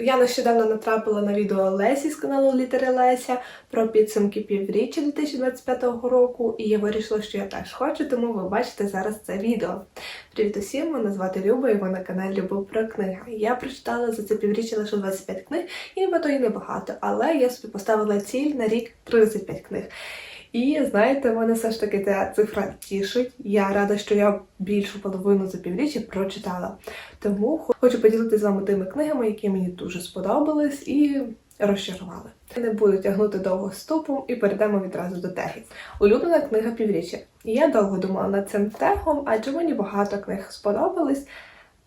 Я нещодавно натрапила на відео Лесі з каналу Літери Леся про підсумки півріччя 2025 року, і я вирішила, що я теж хочу, тому ви бачите зараз це відео. Привіт усім! Мене звати Люба, і ви на каналі Любов про книги. Я прочитала за це півріччя лише 25 книг, і нібито і небагато, але я собі поставила ціль на рік 35 книг. І знаєте, мене все ж таки ця цифра тішить. Я рада, що я більшу половину за півріччя прочитала. Тому хочу поділитися з вами тими книгами, які мені дуже сподобались і розчарували. Не буду тягнути довго ступом і перейдемо відразу до тегів. Улюблена книга півріччя. Я довго думала над цим тегом, адже мені багато книг сподобались.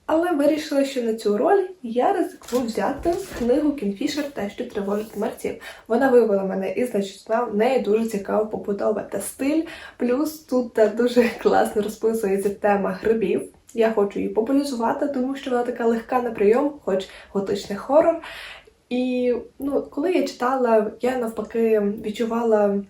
Але вирішила, що на цю роль я ризикну взяти книгу Кінфішер те, що тривожить мерців. Вона вивела мене і значить в неї дуже цікава побудова та стиль. Плюс тут та дуже класно розписується тема грибів. Я хочу її популяризувати, тому що вона така легка на прийом, хоч готичний хорор. І ну, коли я читала, я навпаки відчувала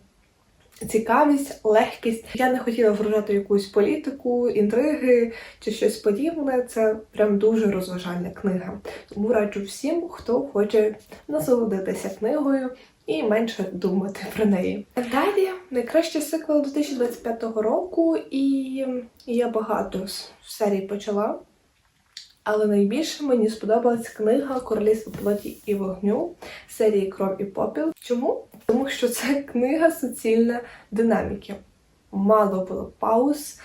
цікавість, легкість. Я не хотіла вражати якусь політику, інтриги чи щось подібне. Це прям дуже розважальна книга. Тому раджу всім, хто хоче насолодитися книгою і менше думати про неї. Далі найкращий сиквел 2025 року, і я багато з серій почала. Але найбільше мені сподобалась книга Королівство плоті і вогню серії Кров і попіл. Чому? Тому що це книга суцільна динаміки. Мало було пауз,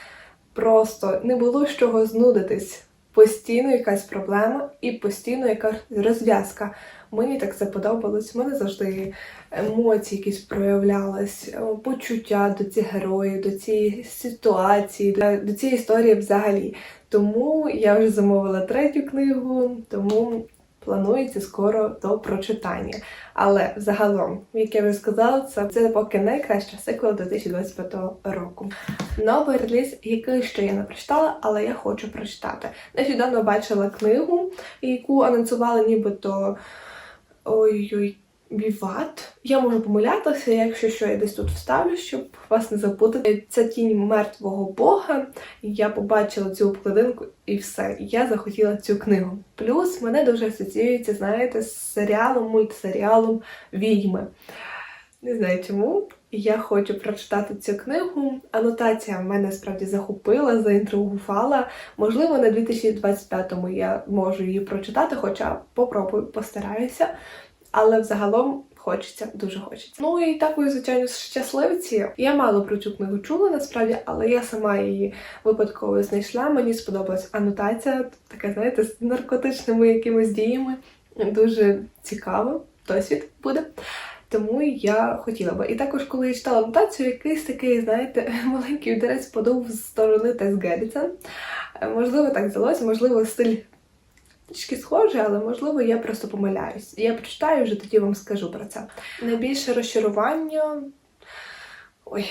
просто не було з чого знудитись. Постійно якась проблема і постійно якась розв'язка. Мені так це подобалось. У мене завжди емоції якісь проявлялись, е, почуття до цих героїв, до цієї ситуації, до цієї історії взагалі. Тому я вже замовила третю книгу, тому планується скоро до прочитання. Але загалом, як я вже сказала, це, це поки найкраща сиквел 2025 року. Новий реліз, який ще я не прочитала, але я хочу прочитати. Нещодавно бачила книгу, яку анонсували нібито ой-ой. Віват. Я можу помилятися, якщо що я десь тут вставлю, щоб вас не запутати. Це тінь мертвого бога. Я побачила цю обкладинку і все. Я захотіла цю книгу. Плюс мене дуже асоціюється, знаєте, з серіалом, мультсеріалом Відьми. Не знаю чому. Я хочу прочитати цю книгу. Анотація мене справді захопила, заінтригувала. Можливо, на 2025-му я можу її прочитати, хоча попробую, постараюся. Але взагалом хочеться, дуже хочеться. Ну і такою, звичайно, щасливці. Я мало про цю книгу чула насправді, але я сама її випадково знайшла. Мені сподобалась анотація, така, знаєте, з наркотичними якимись діями. Дуже цікаво, досвід буде. Тому я хотіла би. І також, коли я читала анотацію, якийсь такий, знаєте, маленький вітерець подув з сторони Тес Герріцен. Можливо, так здалося, можливо, стиль трішки схожий, але можливо я просто помиляюсь. Я прочитаю вже тоді вам скажу про це. Найбільше розчарування. Ой,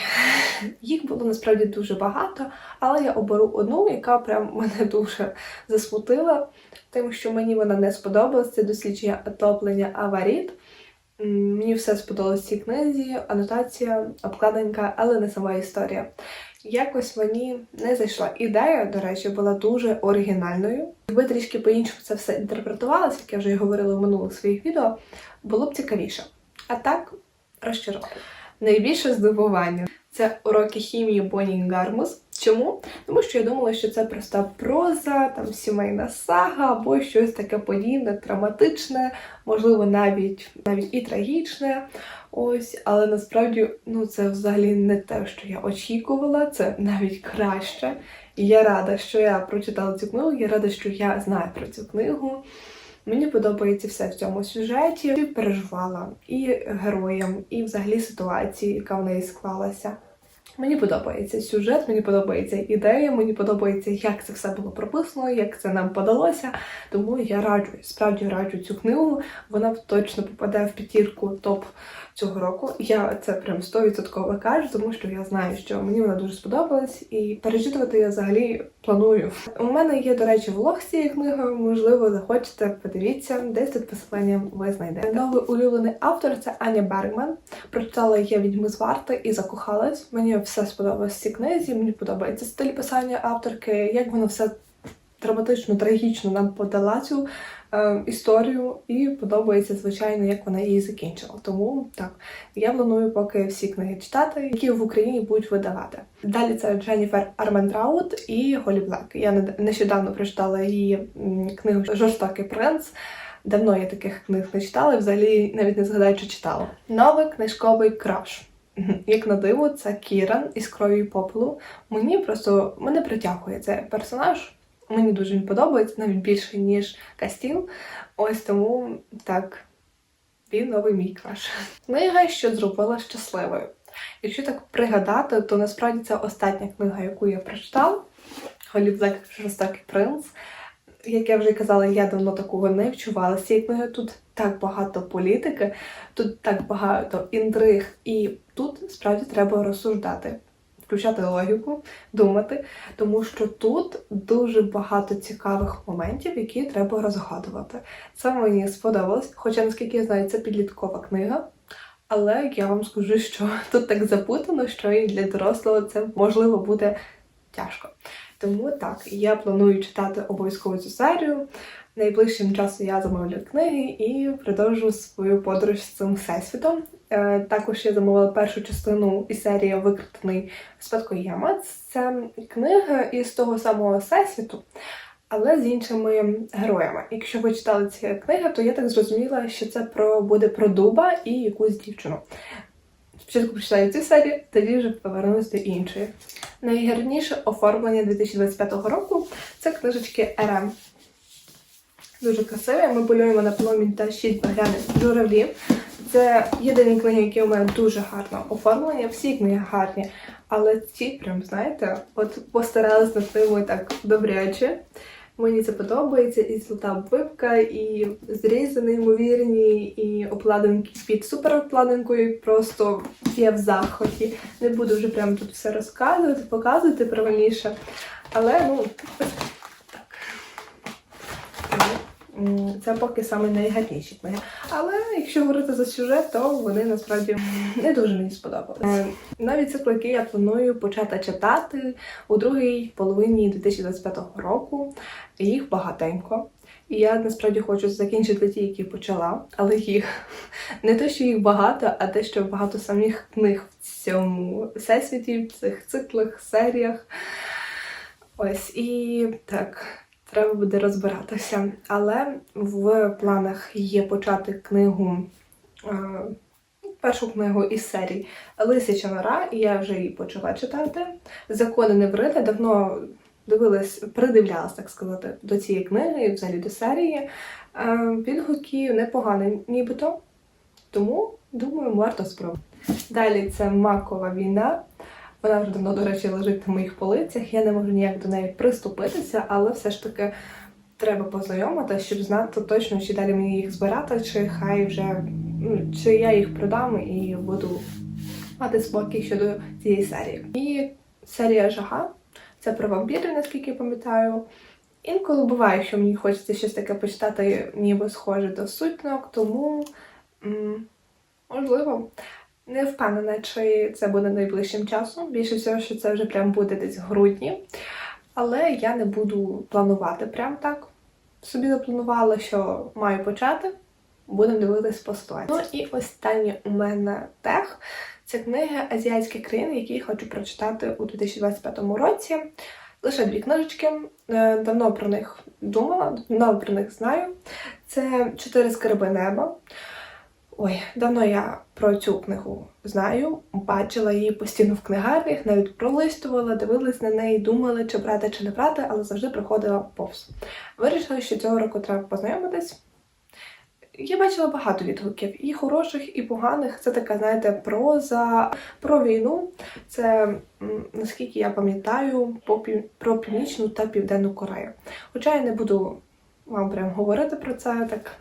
їх було насправді дуже багато, але я оберу одну, яка прям мене дуже засмутила, тим, що мені вона не сподобалась. Це дослідження отоплення аваріт. Мені все сподобалось в цій книзі, анотація, обкладинка, але не сама історія. Якось мені не зайшла. Ідея, до речі, була дуже оригінальною. Якби трішки по-іншому це все інтерпретувалося, як я вже і говорила в минулих своїх відео, було б цікавіше. А так розчаровую. Найбільше здивування це уроки хімії Бонні Гармус. Чому? Тому що я думала, що це проста проза, там сімейна сага або щось таке подібне, драматичне, можливо, навіть навіть і трагічне. Ось, але насправді ну це взагалі не те, що я очікувала, це навіть краще. І я рада, що я прочитала цю книгу, я рада, що я знаю про цю книгу. Мені подобається все в цьому сюжеті. Я переживала і героям, і взагалі ситуації, яка в неї склалася. Мені подобається сюжет, мені подобається ідея, мені подобається, як це все було прописано, як це нам подалося. Тому я раджу, справді раджу цю книгу. Вона точно попаде в п'ятірку топ цього року. Я це прям 100% кажу, тому що я знаю, що мені вона дуже сподобалась, і перечитувати я взагалі планую. У мене є, до речі, влог з цією книгою. Можливо, захочете, подивіться, десь тут посилання ви знайдете. Новий улюблений автор це Аня Бергман. Прочитала я відьми з варти і закохалась. Мені все сподобалось в цій книзі. Мені подобається стиль писання авторки, як вона все драматично, трагічно нам подала цю історію, і подобається, звичайно, як вона її закінчила. Тому так, я планую поки всі книги читати, які в Україні будуть видавати. Далі це Дженніфер Арментраут і Голі Блек. Я нещодавно прочитала її книгу Жорстокий принц. Давно я таких книг не читала, взагалі навіть не згадаю, чи читала. Новий книжковий краш. Як на диво, це Кіран із крові і попелу. Мені просто мене притягує цей персонаж. Мені дуже він подобається, навіть більше, ніж Кастіл. Ось тому так, він новий мій краш. Книга, що зробила щасливою. Якщо так пригадати, то насправді це остання книга, яку я прочитала. Голі Блек Жорстокий принц. Як я вже казала, я давно такого не вчувала з цієї книги. Тут так багато політики, тут так багато інтриг, і тут справді треба розсуждати, включати логіку, думати, тому що тут дуже багато цікавих моментів, які треба розгадувати. Це мені сподобалось, хоча, наскільки я знаю, це підліткова книга. Але я вам скажу, що тут так запутано, що і для дорослого це можливо буде тяжко. Тому так, я планую читати обов'язково цю серію. Найближчим часом я замовлю книги і продовжу свою подорож з цим всесвітом. Е, також я замовила першу частину із серії Викритений спадкоємець. Це книга із того самого всесвіту, але з іншими героями. Якщо ви читали ці книги, то я так зрозуміла, що це про буде про дуба і якусь дівчину. Спочатку прочитаю цю серію, тоді вже повернусь до іншої. Найгарніше оформлення 2025 року це книжечки РМ. Дуже красиві. Ми полюємо на пломінь та шість багряних журавлів. Це єдині книги, які у мене дуже гарно оформлені. Всі книги гарні. Але ці, прям, знаєте, от постаралась над ними так добряче. Мені це подобається, і золота обвивка, і зрізи неймовірні, і обкладинки під суперобкладинкою. Просто я в захваті. Не буду вже прямо тут все розказувати, показувати правильніше. Але ну Це поки саме найгарніші книги. Але якщо говорити за сюжет, то вони насправді не дуже мені сподобались. Е, Нові цикли, я планую почати читати у другій половині 2025 року. Їх багатенько. І я насправді хочу закінчити ті, які почала, але їх не те, що їх багато, а те, що багато самих книг в цьому всесвіті, в цих циклах, серіях. Ось і так, треба буде розбиратися. Але в планах є почати книгу, е, першу книгу із серії Лисяча нора, і я вже її почала читати. Закони Неврита давно дивилась, придивлялась, так сказати, до цієї книги і взагалі до серії. Е, Відгуки непогані, нібито. Тому, думаю, варто спробувати. Далі це Макова війна. Вона вже давно, до речі, лежить на моїх полицях. Я не можу ніяк до неї приступитися, але все ж таки треба познайомитися, щоб знати точно, чи далі мені їх збирати, чи хай вже ну, чи я їх продам і буду мати спокій щодо цієї серії. І серія Жага це про вампірів, наскільки я пам'ятаю. Інколи буває, що мені хочеться щось таке почитати, ніби схоже до сутінок, тому м, можливо. Не впевнена, чи це буде найближчим часом. Більше всього, що це вже прям буде десь в грудні. Але я не буду планувати прям так. Собі запланувала, що маю почати. Будемо дивитись по ситуації. Ну і останнє у мене тех. Це книги азіатські країни, які я хочу прочитати у 2025 році. Лише дві книжечки. Е, Давно про них думала, давно про них знаю. Це Чотири скарби неба. Ой, давно я про цю книгу знаю, бачила її постійно в книгарнях, навіть пролистувала, дивилась на неї, думала, чи брати, чи не брати, але завжди приходила повз. Вирішила, що цього року треба познайомитись. Я бачила багато відгуків, і хороших, і поганих. Це така, знаєте, проза про війну. Це, наскільки я пам'ятаю, про Північну та Південну Корею. Хоча я не буду вам прям говорити про це так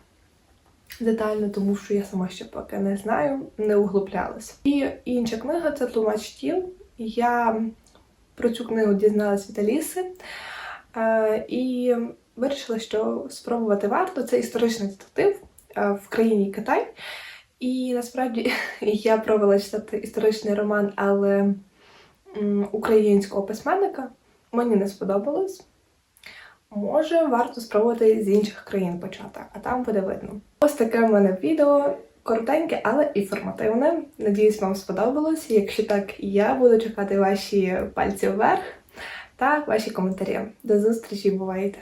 детально, тому що я сама ще поки не знаю, не углублялась. І інша книга це Тлумач тіл. Я про цю книгу дізналась від Аліси е, і вирішила, що спробувати варто. Це історичний детектив е, в країні Китай. І насправді я пробувала читати історичний роман, але українського письменника мені не сподобалось. Може, варто спробувати з інших країн почати, а там буде видно. Ось таке в мене відео. Коротеньке, але інформативне. Надіюсь, вам сподобалось. Якщо так, я буду чекати ваші пальці вверх та ваші коментарі. До зустрічі, бувайте!